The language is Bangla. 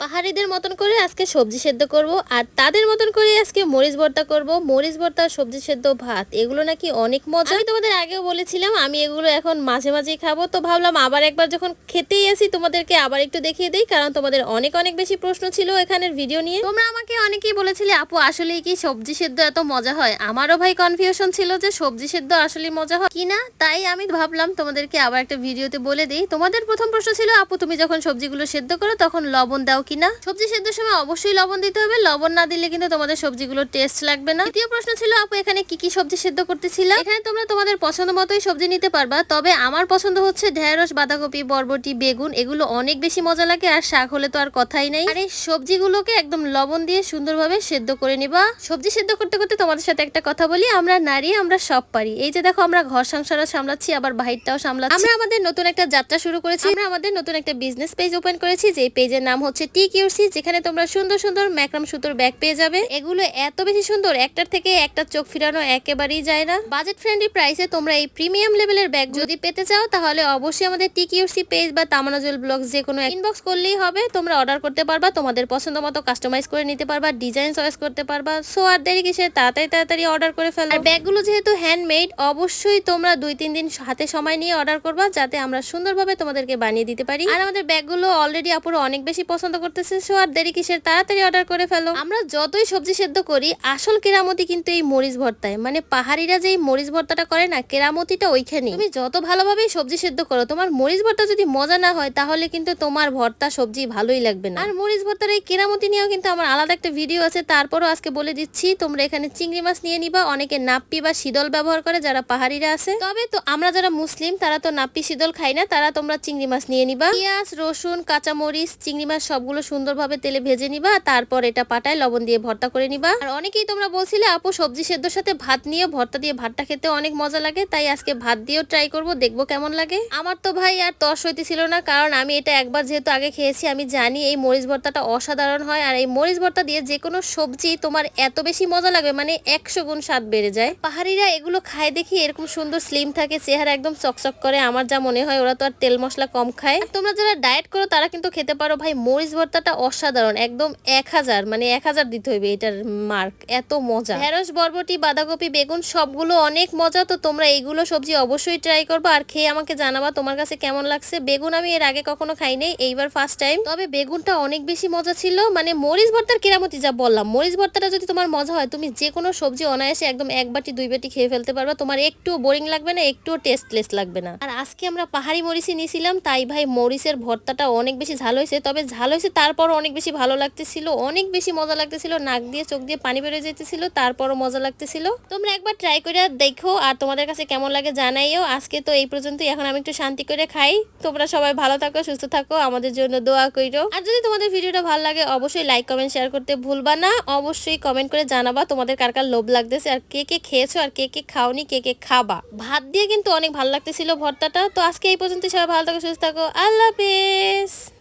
পাহাড়িদের মতন করে আজকে সবজি সেদ্ধ করব, আর তাদের মতন করে আজকে মরিচ ভর্তা করব। মরিচ ভর্তা, সবজি সেদ্ধ, ভাত, এগুলো নাকি অনেক মজা। আমি তোমাদের আগেও বলেছিলাম, আমি এগুলো এখন মাঝে মাঝেই খাব। তো ভাবলাম আবার একবার যখন খেতেই আসি, তোমাদেরকে আবার একটু দেখিয়ে দিই, কারণ তোমাদের অনেক অনেক বেশি প্রশ্ন ছিল এখানের ভিডিও নিয়ে। তোমরা আমাকে অনেকেই বলেছিলে, আপু, আসলেই কি সবজি সেদ্ধ এত মজা হয়? আমারও ভাই কনফিউশন ছিল যে সবজি সেদ্ধ আসলে মজা হয় কিনা, তাই আমি ভাবলাম তোমাদেরকে আবার একটা ভিডিওতে বলে দিই। তোমাদের প্রথম প্রশ্ন ছিল, আপু, তুমি যখন সবজিগুলো সেদ্ধ করো, তখন লবণ দাও কিনা? সবজি সেদ্ধর সময় অবশ্যই লবণ দিতে হবে। লবণ না দিলে কিন্তু তোমাদের সবজিগুলো টেস্ট লাগবে না। দ্বিতীয় প্রশ্ন ছিল, আপু, এখানে কি কি সবজি সেদ্ধ করতেছিল? এখানে তোমরা তোমাদের পছন্দ মতোই সবজি নিতে পারবা, তবে আমার পছন্দ হচ্ছে ঢেঁড়স, বাঁধাকপি, বরবটি, বেগুন। এগুলো অনেক বেশি মজা লাগে আর শাক হলে তো আর কথাই নেই। আর এই সবজিগুলোকে একদম লবণ দিয়ে সুন্দরভাবে সেদ্ধ করে নিবা। সবজি সেদ্ধ করতে করতে তোমাদের সাথে একটা কথা বলি, আমরা নারী, আমরা সব পারি। এই যে দেখো, আমরা ঘর সংসারও সামলাচ্ছি, আবার বাহিরটাও সামলাচ্ছি। আমরা আমাদের নতুন একটা যাত্রা শুরু করেছি। আমরা আমাদের নতুন একটা বিজনেস পেজ ওপেন করেছি যে পেজের নাম হচ্ছে টি কিউসি যেখানে তোমরা সুন্দর সুন্দর ম্যাক্রাম সুতোর ব্যাগ পেয়ে যাবে। এগুলো এত বেশি সুন্দর, একটার থেকে একটা চোখ ফিরানো একেবারেই যায় না। বাজেট ফ্রেন্ডলি প্রাইসে তোমরা এই প্রিমিয়াম লেভেলের ব্যাগ যদি পেতে চাও, তাহলে অবশ্যই আমাদের টি কিউসি পেজ বা তামানাজুল ব্লগস যে কোনো ইনবক্স করলেই হবে। তোমরা অর্ডার করতে পারবা, তোমাদের পছন্দ মতো কাস্টমাইজ করে নিতে পারবা ডিজাইন চয়েস করতে পারবা। সো আর দেরি কিসের? তাড়াতাড়ি তাড়াতাড়ি অর্ডার করে ফেলো। আর ব্যাগগুলো যেহেতু হ্যান্ডমেড অবশ্যই তোমরা দুই, তিন দিন হাতে সময় নিয়ে অর্ডার করবা, যাতে আমরা সুন্দরভাবে তোমাদেরকে বানিয়ে দিতে পারি। আর আমাদের ব্যাগগুলো অলরেডি আপুরো অনেক বেশি পছন্দ করতেছে সো আর দেরি কিসের? তাড়াতাড়ি অর্ডার করে ফেলো। আমরা যতই সবজি সেদ্ধ করি, আসল কেরামতি কিন্তু এই মরিচ ভর্তায়। মানে পাহাড়িরা যে এই মরিচ ভর্তাটা করে না, কেরামতিটা ওইখানে তুমি যত ভালোভাবেই সবজি সেদ্ধ করো, তোমার মরিচ ভর্তা যদি মজা না হয়, তাহলে কিন্তু তোমার ভর্তা, সবজি ভালোই লাগবে না। আর মরিচ ভর্তার এই কেরামতি নিয়েও কিন্তু আমার আলাদা একটা ভিডিও আছে, তারপরও আজকে বলে দিচ্ছি, তোমরা এখানে চিংড়ি মাছ নিয়ে নিবা, অনেকে নাপ্পি বা শীতল ব্যবহার করে, যারা পাহাড়িরা আছে। তবে তো আমরা যারা মুসলিম, তারা তো নাপ্পি, শীতল খাই না, তারা তোমরা চিংড়ি মাছ নিয়ে নিবা। পেঁয়াজ, রসুন, কাঁচামরিচ, চিংড়ি মাছ সবগুলো সুন্দরভাবে তেলে ভেজে নিবা, তারপর এটা পাটায় লবণ দিয়ে ভর্তা করে নিবা। আর অনেকেই তোমরা বলছিলে, আপু, সবজি সেদ্ধর সাথে ভাত নিয়ে ভর্তা দিয়ে ভাতটা খেতে অনেক মজা লাগে, তাই আজকে ভাত দিয়েও ট্রাই করব, দেখব কেমন লাগে। আমার তো ভাই আর তস হইতেছিল না, কারণ আমি এটা একবার যেহেতু আগে খেয়েছি, আমি জানি এই মরিচ ভর্তাটা অসাধারণ হয়, আর এই মরিচ ভর্তা দিয়ে যে কোনো সবজি তোমার এত বেশি মজা লাগবে মানে একশো গুণ স্বাদ বেড়ে যায়। পাহাড়িরা এগুলো খায় দেখি, এরকম সুন্দর স্লিম থাকে, চেহারা একদম চকচক করে, আমার যা মনে হয় ওরা তো আর তেল মশলা কম খায়। তোমরা যারা ডায়েট করো, তারা কিন্তু খেতে পারো, ভাই, মরিচ ভর্তাটা অসাধারণ, একদম এক হাজার মানে এক হাজার দিতে হইবে এটার মার্ক এত মজা। ঢেঁড়স, বরবটি, বাঁধাকপি, বেগুন, সবগুলো অনেক মজা, তো তোমরা এইগুলো সবজি অবশ্যই ট্রাই করবা আর খেয়ে আমাকে জানাবা তোমার কাছে কেমন লাগছে। বেগুন আমি এর আগে কখনো খাই নাই, এইবার ফার্স্ট টাইম তবে বেগুনটা অনেক বেশি মজা ছিল মানে মরিচ ভর্তার কেরামতি যা বললাম, মরিচ ভর্তাটা যদি তোমার মজা হয়, তুমি যে কোনো সবজি অনায়াসে একদম এক বাটি, দুই বাটি খেয়ে ফেলতে পারবা, তোমার একটু বোরিং লাগবে না একটুও টেস্টলেস লাগবে না। আর আজকে আমরা পাহাড়ি মরিচই নিয়েছিলাম, তাই ভাই মরিচের ভর্তাটা অনেক বেশি ঝাল হয়েছে, তবে ঝাল হয়েছে তারপর অনেক বেশি ভালো লাগতেছিল, অনেক বেশি মজা লাগতেছিল, নাক দিয়ে চোখ দিয়ে পানি বেরোয় যেতেছিল, তারপরও মজা লাগতেছিল। তোমরা একবার ট্রাই করে দেখো আর তোমাদের কাছে কেমন লাগে জানাইও। আজকে তো এই পর্যন্তই, এখন আমি একটু শান্তি করে খাই। তোমরা সবাই ভালো থাকো, সুস্থ থাকো, আমাদের জন্য দোয়া কইরো। আর যদি তোমাদের ভিডিওটা ভালো লাগে, অবশ্যই লাইক কমেন্ট শেয়ার করতে ভুলবা না। অবশ্যই কমেন্ট করে জানাবা তোমাদের কার কার লোভ লাগতেছে, আর কে কে খেয়েছো, আর কে কে খাওনি, কে কে খাবা। ভাত দিয়ে কিন্তু অনেক ভালো লাগতেছিল ভর্তাটা। তো আজকে এই পর্যন্ত সবাই ভালো থাকো, সুস্থ থাকো। আল্লাহ হাফেজ।